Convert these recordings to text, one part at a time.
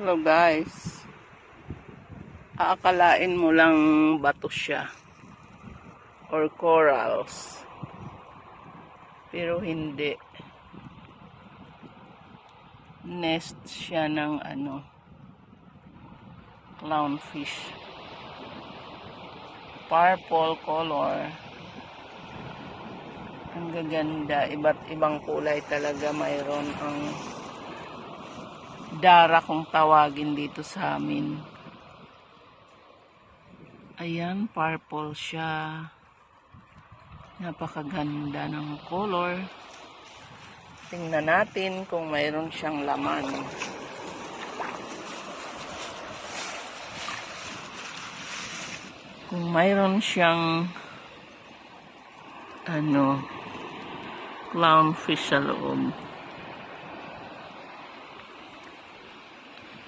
Hello guys. Aakalain mo lang bato siya. Or corals. Pero hindi. Nest siya ng ano. Clownfish. Purple color. Ang gaganda. Iba't ibang kulay talaga mayroon ang Dara kung tawagin dito sa amin. Ayan, purple siya. Napakaganda ng color. Tingnan natin kung mayroon siyang laman. Kung mayroon siyang ano, clownfish sa loob.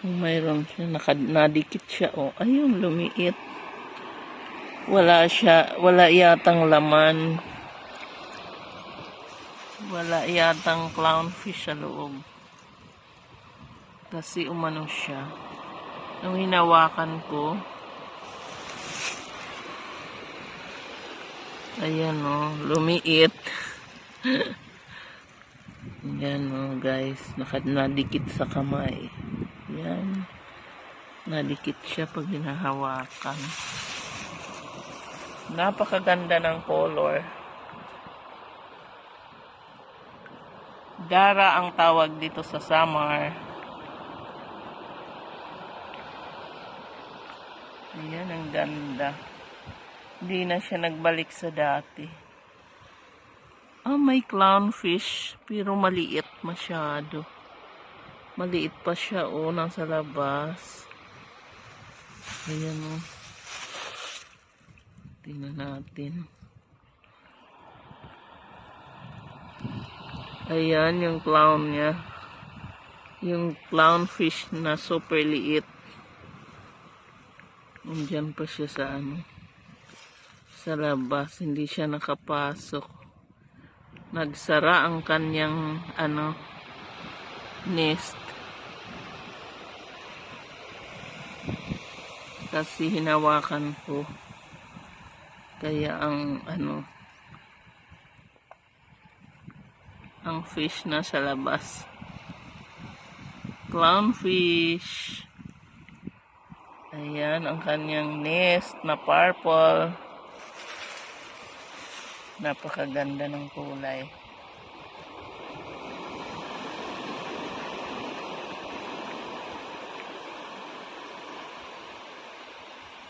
Mayroon siya, nakad, nadikit siya. Oh, ayun, lumiit. Wala siya, wala yatang laman. Wala yatang clownfish sa loob. Kasi umano siya. Nung hinawakan ko, ayan oh, lumiit. Yan oh, guys, nakad nadikit sa kamay. Yan. Nadikit siya pag hinahawakan. Napakaganda ng color. Dara ang tawag dito sa summer. Ayan, ang ganda. Hindi na siya nagbalik sa dati. Ah, may clownfish, pero maliit masyado. Maliit pa siya, oh, nasa labas. Ayan, oh. Tingnan natin. Ayan, yung clown niya. Yung clownfish na super liit. Nandiyan pa siya sa ano. Sa labas, hindi siya nakapasok. Nagsara ang kanyang ano nest. Kasi hinawakan ko. Kaya ang ano ang fish na sa labas. Clownfish. Ayan ang kanyang nest na purple. Napakaganda ng kulay.